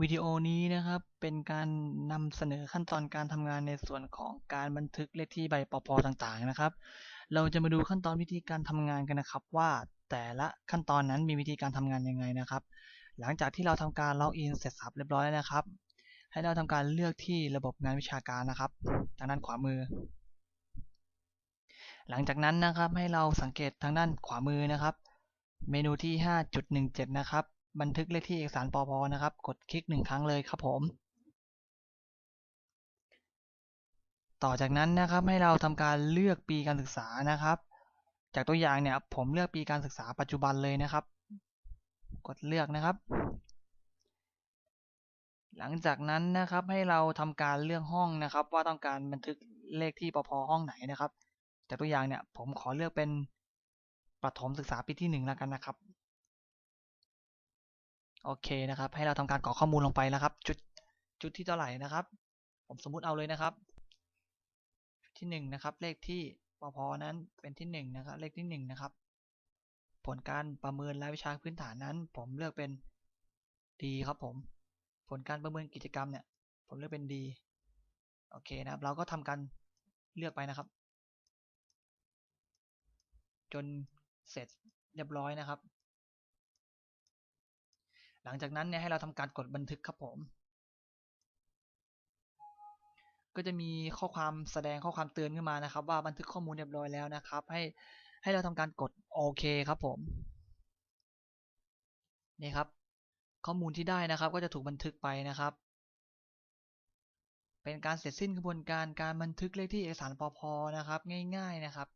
วิดีโอนี้นะครับเป็นการนำเสนอขั้นตอนการทำงานในส่วนของการบันทึกเลขที่ใบปปต่างๆนะครับ เราจะมาดูขั้นตอนวิธีการทำงานกันนะครับ ว่าแต่ละขั้นตอนนั้นมีวิธีการทำงานยังไงนะครับ หลังจากที่เราทำการล็อกอินเสร็จสับเรียบร้อยแล้วนะครับ ให้เราทำการเลือกที่ระบบงานวิชาการนะครับทางด้านขวามือ หลังจากนั้นนะครับให้เราสังเกตทางด้านขวามือนะครับ เมนูที่ 5.17 นะครับ บันทึกเลขที่เอกสารปอพนะครับ กดคลิกหนึ่งครั้งเลยครับผม ต่อจากนั้นนะครับให้เราทำการเลือกปีการศึกษานะครับ จากตัวอย่างเนี่ยผมเลือกปีการศึกษาปัจจุบันเลยนะครับ กดเลือกนะครับ หลังจากนั้นนะครับให้เราทำการเลือกห้องนะครับ ว่าต้องการบันทึกเลขที่ปพห้องไหนนะครับ จากตัวอย่างเนี่ยผมขอเลือกเป็นประถมศึกษาปีที่หนึ่งแล้วกันนะครับ โอเคนะครับ ให้เราทำการกรอกข้อมูลลงไปแล้วครับ จุดจุดที่เท่าไหร่นะครับ ผมสมมุติเอาเลยนะครับ ที่หนึ่งนะครับ เลขที่ปพนั้นเป็นที่หนึ่งนะครับ เลขที่หนึ่งนะครับ ผลการประเมินรายวิชาพื้นฐานนั้น ผมเลือกเป็นดีครับผม ผลการประเมินกิจกรรมเนี่ย ผมเลือกเป็นดีโอเคนะครับ เราก็ทำการเลือกไปนะครับ จนเสร็จเรียบร้อยนะครับ หลังจากนั้นเนี่ยให้เราทำการกดบันทึกครับผม ก็จะมีข้อความแสดงข้อความเตือนขึ้นมานะครับ ว่าบันทึกข้อมูลเรียบร้อยแล้วนะครับ ให้ให้เราทำการกดโอเคครับผมนี่ครับ ข้อมูลที่ได้นะครับ ก็จะถูกบันทึกไปนะครับ เป็นการเสร็จสิ้นกระบวนการการบันทึกเลขที่เอกสารปพนะครับ ง่าย ๆนะครับ